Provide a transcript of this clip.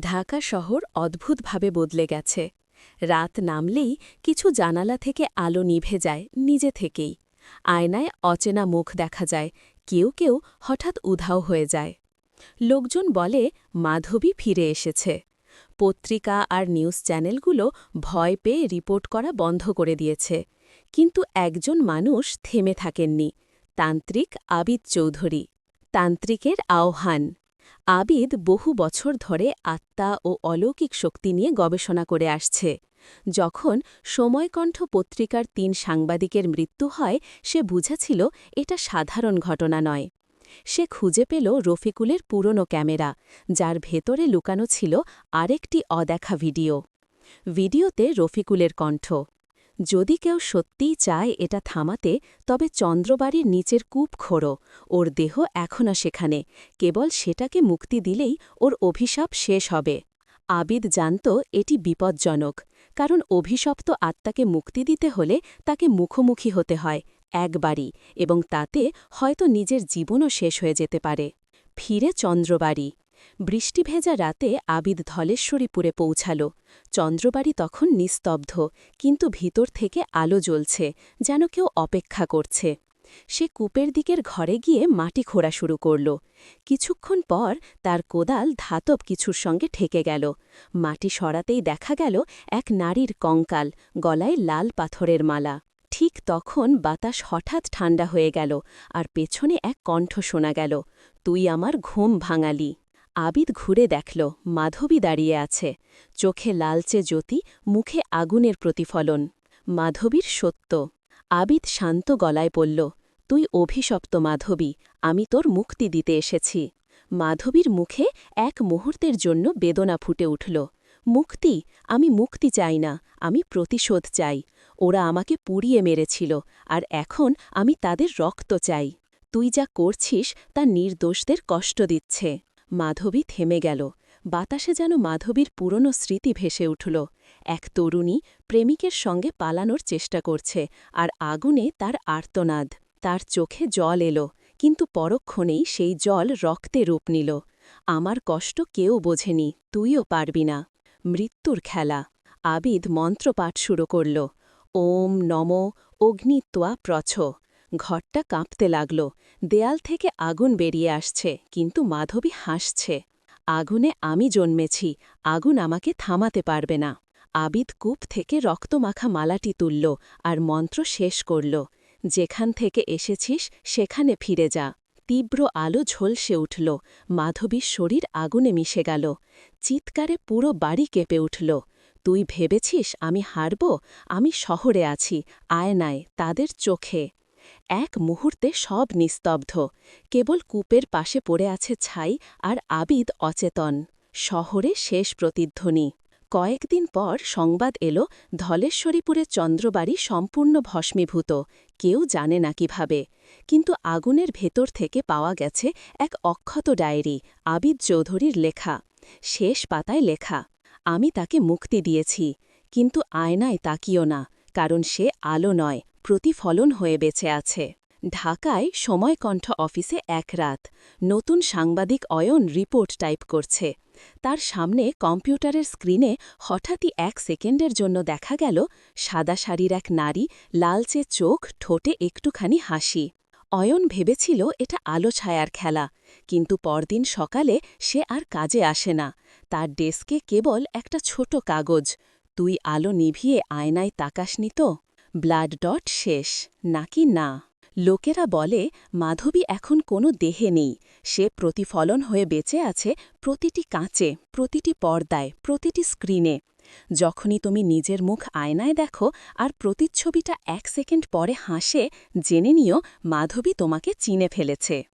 ঢাকা শহর অদ্ভুতভাবে বদলে গেছে। রাত নামলেই কিছু জানালা থেকে আলো নিভে যায় নিজে থেকেই। আয়নায় অচেনা মুখ দেখা যায়, কেউ কেউ হঠাৎ উধাও হয়ে যায়। লোকজন বলে, মাধবী ফিরে এসেছে। পত্রিকা আর নিউজ চ্যানেলগুলো ভয় পেয়ে রিপোর্ট করা বন্ধ করে দিয়েছে। কিন্তু একজন মানুষ থেমে থাকেননি, তান্ত্রিক আবিদ চৌধুরী। তান্ত্রিকের আহ্বান। আবিদ বহু বছর ধরে আত্মা ও অলৌকিক শক্তি নিয়ে গবেষণা করে আসছে। যখন সময়কণ্ঠ পত্রিকার তিন সাংবাদিকের মৃত্যু হয়, সে বুঝেছিল এটা সাধারণ ঘটনা নয়। সে খুঁজে পেল রফিকুলের পুরনো ক্যামেরা, যার ভেতরে লুকানো ছিল আরেকটি অদেখা ভিডিও। ভিডিওতে রফিকুলের কণ্ঠ যদি কেউ সত্যিই চায় এটা থামাতে, তবে চন্দ্রবাড়ির নিচের কূপ খোড়ো, ওর দেহ এখনও সেখানে। কেবল সেটাকে মুক্তি দিলেই ওর অভিশাপ শেষ হবে। আবিদ জানত এটি বিপজ্জনক, কারণ অভিশপ্ত আত্মাকে মুক্তি দিতে হলে তাকে মুখোমুখি হতে হয়, একবারই, এবং তাতে হয়তো নিজের জীবনও শেষ হয়ে যেতে পারে। ফিরে চন্দ্রবাড়ি। বৃষ্টি ভেজা রাতে আবিদ ধলেশ্বরীপুরে পৌঁছাল। চন্দ্রবাড়ি তখন নিস্তব্ধ, কিন্তু ভিতর থেকে আলো জ্বলছে, যেন কেউ অপেক্ষা করছে। সে কূপের দিকের ঘরে গিয়ে মাটি খোঁড়া শুরু করল। কিছুক্ষণ পর তার কোদাল ধাতব কিছুর সঙ্গে ঠেকে গেল। মাটি সরাতেই দেখা গেল এক নারীর কঙ্কাল, গলায় লাল পাথরের মালা। ঠিক তখন বাতাস হঠাৎ ঠান্ডা হয়ে গেল, আর পেছনে এক কণ্ঠ শোনা গেল, তুই আমার ঘুম ভাঙালি। আবিদ ঘুরে দেখল, মাধবী দাঁড়িয়ে আছে। চোখে লালচে জ্যোতি, মুখে আগুনের প্রতিফলন। মাধবীর সত্য। আবিদ শান্ত গলায় বলল, তুই অভিশপ্ত মাধবী, আমি তোর মুক্তি দিতে এসেছি। মাধবীর মুখে এক মুহূর্তের জন্য বেদনা ফুটে উঠল। মুক্তি? আমি মুক্তি চাই না, আমি প্রতিশোধ চাই। ওরা আমাকে পুড়িয়ে মেরেছিল, আর এখন আমি তাদের রক্ত চাই। তুই যা করছিস, তা নির্দোষদের কষ্ট দিচ্ছে। মাধবী থেমে গেল। বাতাসে যেন মাধবীর পুরনো স্মৃতি ভেসে উঠল। এক তরুণী প্রেমিকের সঙ্গে পালানোর চেষ্টা করছে আর আগুনে তার আর্তনাদ। তার চোখে জল এলো, কিন্তু পরক্ষণেই সেই জল রক্তে রূপ নিল। আমার কষ্ট কেউ বোঝেনি, তুইও পারবি না। মৃত্যুর খেলা। আবিদ মন্ত্রপাঠ শুরু করল। ওম নম অগ্নিত্বা প্রছ ঘরটা কাঁপতে লাগল। দেয়াল থেকে আগুন বেরিয়ে আসছে, কিন্তু মাধবী হাসছে। আগুনে আমি জন্মেছি, আগুন আমাকে থামাতে পারবে না। আবিদ কূপ থেকে রক্তমাখা মালাটি তুলল আর মন্ত্র শেষ করল, যেখান থেকে এসেছিস, সেখানে ফিরে যা। তীব্র আলো ঝলসে উঠল, মাধবীর শরীর আগুনে মিশে গেল, চিৎকারে পুরো বাড়ি কেঁপে উঠল, তুই ভেবেছিস আমি হারব? আমি শহরে আছি, আয়নায়, তাদের চোখে। এক মুহূর্তে সব নিস্তব্ধ। কেবল কূপের পাশে পড়ে আছে ছাই আর আবিদ অচেতন। শহরে শেষ প্রতিধ্বনি। কয়েকদিন পর সংবাদ এলো, ধলেশ্বরীপুরের চন্দ্রবাড়ি সম্পূর্ণ ভস্মীভূত। কেউ জানে না কীভাবে। কিন্তু আগুনের ভেতর থেকে পাওয়া গেছে এক অক্ষত ডায়েরি, আবিদ চৌধুরীর লেখা। শেষ পাতায় লেখা, আমি তাকে মুক্তি দিয়েছি, কিন্তু আয়নায় তাকিও না, কারণ সে আলো নয়। প্রতিফলন হয়ে বেঁচে আছে। ঢাকায় সময়কণ্ঠ অফিসে এক রাত নতুন সাংবাদিক অয়ন রিপোর্ট টাইপ করছে। তার সামনে কম্পিউটারের স্ক্রিনে হঠাৎই এক সেকেন্ডের জন্য দেখা গেল সাদা শাড়ির এক নারী, লালচে চোখ, ঠোঁটে একটুখানি হাসি। অয়ন ভেবেছিল এটা আলো ছায়ার খেলা, কিন্তু পরদিন সকালে সে আর কাজে আসে না। তার ডেস্কে কেবল একটা ছোট কাগজ, তুই আলো নিভিয়ে আয়নায় তাকাসনি তো? ব্লাড ডট শেষ, নাকি না? লোকেরা বলে, মাধবী এখন কোনো দেহে নেই। সে প্রতিফলন হয়ে বেঁচে আছে প্রতিটি কাঁচে, প্রতিটি পর্দায়, প্রতিটি স্ক্রিনে। যখনই তুমি নিজের মুখ আয়নায় দেখো আর প্রতিচ্ছবিটা এক সেকেন্ড পরে হাসে, জেনে নিও মাধবী তোমাকে চিনে ফেলেছে।